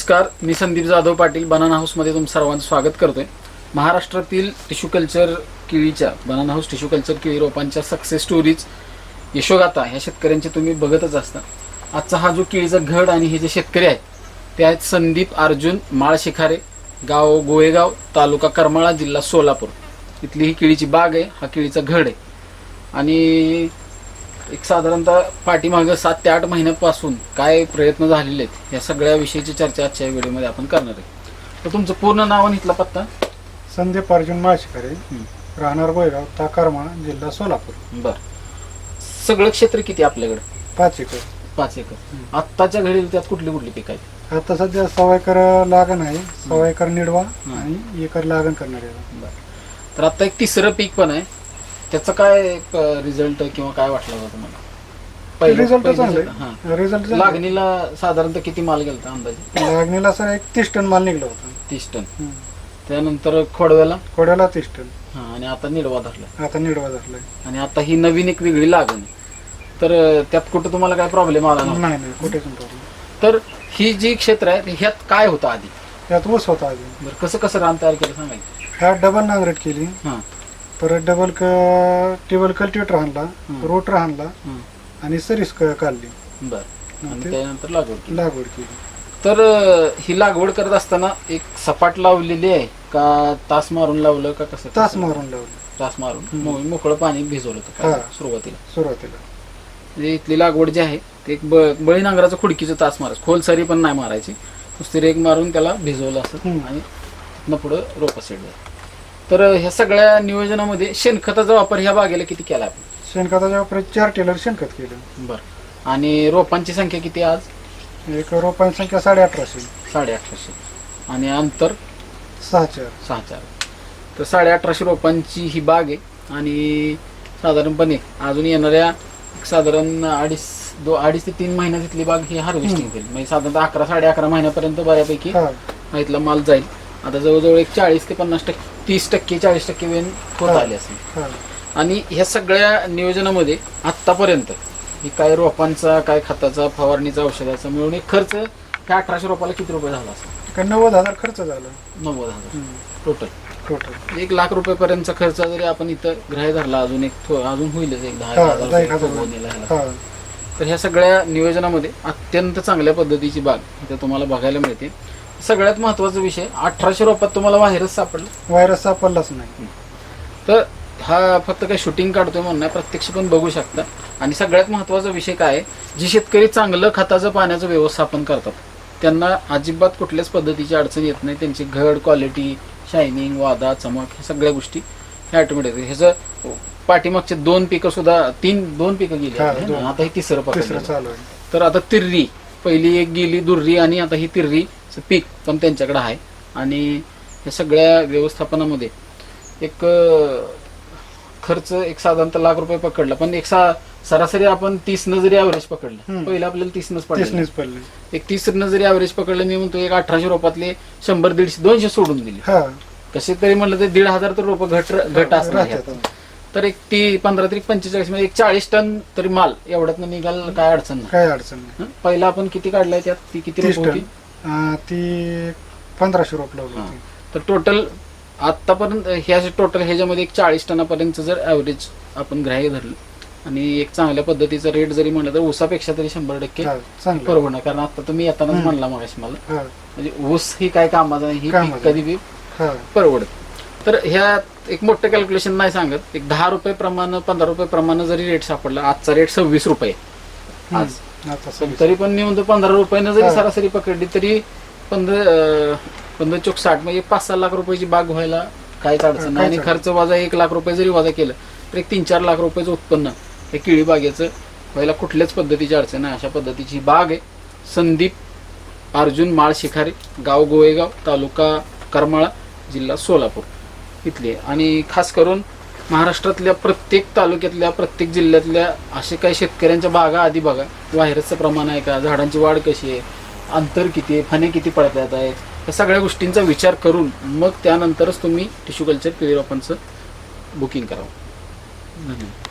नमस्कार मी संदीप जाधव पाटील बनाना हाऊसमध्ये तुम सर्वांचं स्वागत करतोय. महाराष्ट्रातील टिश्यू कल्चर केळीच्या बनाना हाऊस टिश्यू कल्चर केळी रोपांच्या सक्सेस स्टोरीज यशोगाथा ह्या शेतकऱ्यांचे तुम्ही बघतच असता. आजचा हा जो केळीचा घड आणि हे जे शेतकरी आहेत ते आहेत संदीप अर्जुन माळ शिखारे गाव गोळेगाव तालुका करमाळा जिल्हा सोलापूर. इथली ही केळीची बाग आहे हा केळीचा घड आहे. आणि एक साधारणतः पाठीमागं सात ते आठ महिन्यापासून काय प्रयत्न झालेले आहेत या सगळ्या विषयीची चर्चा आजच्या व्हिडिओमध्ये आपण करणार आहे. तर तुमचं पूर्ण नाव आणि इथला पत्ता? संदीप अर्जुन माळशिकारे राहणार गोयगाव ताकारमा जिल्हा सोलापूर. बर. सगळं क्षेत्र किती आपल्याकडे? पाच एकर. पाच एकर. आत्ताच्या घडी त्यात कुठली कुठली पिक आहेत? आता सध्या सव्वा एकर लागण आहे. सव्वा एकर निडवा आणि एकर लागण करणार. आहे बर. तर आता एक तिसरं पीक पण आहे. त्याचं काय रिझल्ट किंवा काय वाटलं होतं तुम्हाला? रिझल्ट चांगले. रिझल्ट लागणीला साधारणतः किती माल गेलता अंदाजे? लागणीला सर एक तीस टन माल निघला होता. तीस टन. त्यानंतर खोडव्याला? कोड्याला तीस टन. हा आणि आता निर्वा धरला आता निडवा धरलाय. आणि आता ही नवीन एक वेगळी लागण. तर त्यात कुठं तुम्हाला काय प्रॉब्लेम आला नाही नाही कुठेच प्रॉब्लेम तर ही जी क्षेत्र आहे ह्यात काय होतं आधी? त्यात ऊस होता आधी. बरं कसं कसं रान तयार केलं सांगायचं? ह्या डबल नांगरट केली. हां. परत डबल क टेबल कल्टिवेटर आणला हम्म. रोटर आणला आणि सरीस क- काढली. बरं. आणि ते- त्यानंतर लागवड केली. लागवड केली. तर अं, ही लागवड करत असताना एक सपाट लावलेली आहे का तास मारून लावलं का कसं? तास मारून लावली. तास मारून. मो- मोकळं पाणी भिजवलं होतं हां. सुरुवातीला. सुरुवातीला. म्हणजे इथली लागवड जी आहे ते एक ब- बळी नांगराचं खुडकीचं तास मारायचं. खोल सरी पण नाही मारायची. नुसती रेग मारून त्याला भिजवलं असं हम्म. आणि तिथनं पुढं रोपं सेट झालं. तर ह्या सगळ्या नियोजनामध्ये शेणखताचा वापर ह्या बागेला किती केला आपण? शेणखताच्या वापरात चार टेलर शेणखत केलं. बरं. आणि रोपांची संख्या किती आज? एक रोपांची संख्या साडे अठराशे साडे अठराशे आणि अंतर? सहा चार. सहा चार. तर साडे अठराशे रोपांची ही बाग आहे. आणि साधारणपणे अजून येणाऱ्या एक साधारण अडीच दो अडीच ते तीन महिन्यात इथली बाग ही हार्वेस्टिंग होईल. म्हणजे साधारणतः अकरा साडे अकरा महिन्यापर्यंत बऱ्यापैकी हा. हा इथला माल जाईल. आता जवळजवळ एक चाळीस ते पन्नास टक्के तीस टक्के चाळीस टक्के वेन होत. आले असेल. हा. आणि ह्या सगळ्या नियोजनामध्ये आत्तापर्यंत ही काय रोपांचा काय खताचा फवारणीचा औषधाचा मिळून एक खर्च ह्या अठराशे रोपाला किती रुपये झाला असेल? का नव्वद हजार खर्च झाला. नव्वद हजार. टोटल टोटल एक लाख रुपयेपर्यंतचा खर्च जरी आपण इथं ग्राह्य धरला अजून एक थो- अजून होईलच एक दहा हा, हजार दहा एक रुपये हजार. फुगवणीला ह्याला. हा. तर ह्या सगळ्या नियोजनामध्ये अत्यंत चांगल्या पद्धतीची बाग इथं तुम्हाला बघायला मिळते. सगळ्यात महत्त्वाचा विषय अठराशे रोपात तुम्हाला बाहेरच सापडलं? व्हायरस सापडलाच नाही. तर हा फक्त काही शूटिंग काढतोय म्हणून नाही प्रत्यक्ष पण बघू शकता. आणि सगळ्यात महत्त्वाचा विषय काय आहे? जे शेतकरी चांगलं खताचं पाण्याचं व्यवस्थापन करतात त्यांना अजिबात कुठल्याच पद्धतीची अडचण येत नाही. त्यांची घड क्वालिटी शायनिंग वादा चमक ह्या सगळ्या गोष्टी ह्या ऑटोमॅटिक ह्याचं पाठीमागचे दोन पिकं सुद्धा तीन दोन पिकं गेली हा, आपली, है ना? दोन. आता ही तिसरं तिसरं पकडलं चालू आहे. तर आता तिर्री पहिली एक गेली दुर्री आणि आता ही तिर्रीचं पीक पण त्यांच्याकडे आहे. आणि या सगळ्या व्यवस्थापनामध्ये एक खर्च एक साधारणतः लाख रुपये पकडला. पण एक सा सरासरी आपण तीस न जरी ॲव्हरेज पकडलं. पहिलं आपल्याला तीस नच पडलं एक तीस न जरी ॲव्हरेज पकडलं मी म्हणतो एक अठराशे रोपातले शंभर दीडशे दोनशे सोडून दिले. हा. कसे तरी म्हणलं तर दीड हजार तर रोप घट घट असणार. राहतात. तर एक ती पंधरा तरी पंचेचाळीसमध्ये एक चाळीस टन तरी माल एवढ्यात निघाल काय अडचण नाही. काय अडचण नाही. हं? पहिला आपण किती काढलाय त्यात? ती किती होती? ती पंधराशे रोप लावली. होती. तर टोटल आतापर्यंत ह्या टोटल ह्याच्यामध्ये एक चाळीस टनापर्यंत जर ॲव्हरेज आपण ग्राह्य धरलं आणि एक चांगल्या पद्धतीचा रेट जरी म्हणलं तर ऊसापेक्षा तरी शंभर टक्के हा, चांगलं. परवडणार. कारण आता तुम्ही येतानाच. म्हणला मगाशी मला. हा. म्हणजे ऊस ही काय कामाचा नाही ही कामाचं. कधी बी हा. परवडत. तर ह्यात एक मोठं कॅल्क्युलेशन नाही सांगत. एक दहा रुपये प्रमाण पंधरा रुपये प्रमाण जरी रेट सापडला आजचा रेट सव्वीस रुपये. आज. आता पण. तरी पण मी म्हणतो पंधरा रुपयानं जरी हा. सरासरी पकडली तरी पंधरा अं, पंधरा चोक साठ म्हणजे पाच सहा लाख रुपयाची बाग व्हायला काहीच अडचण नाही आणि काहीच खर्च वजा एक लाख रुपये जरी वजा केलं तर एक तीन चार लाख रुपयाचं उत्पन्न हे केळी बागेचं व्हायला कुठल्याच पद्धतीची अडचण नाही अशा पद्धतीची ही बाग आहे संदीप अर्जुन माळ शिखारे गाव गोळेगाव तालुका करमाळा जिल्हा सोलापूर इथले आणि खास करून महाराष्ट्रातल्या प्रत्येक तालुक्यातल्या प्रत्येक जिल्ह्यातल्या असे काही शेतकऱ्यांच्या बागा आधी बघा. व्हायरसचं प्रमाण आहे का? झाडांची वाढ कशी आहे? अंतर किती आहे? फणे किती पडतात आहे या सगळ्या गोष्टींचा विचार करून मग त्यानंतरच तुम्ही टिश्यू कल्चर केळी बुकिंग करावं. धन्यवाद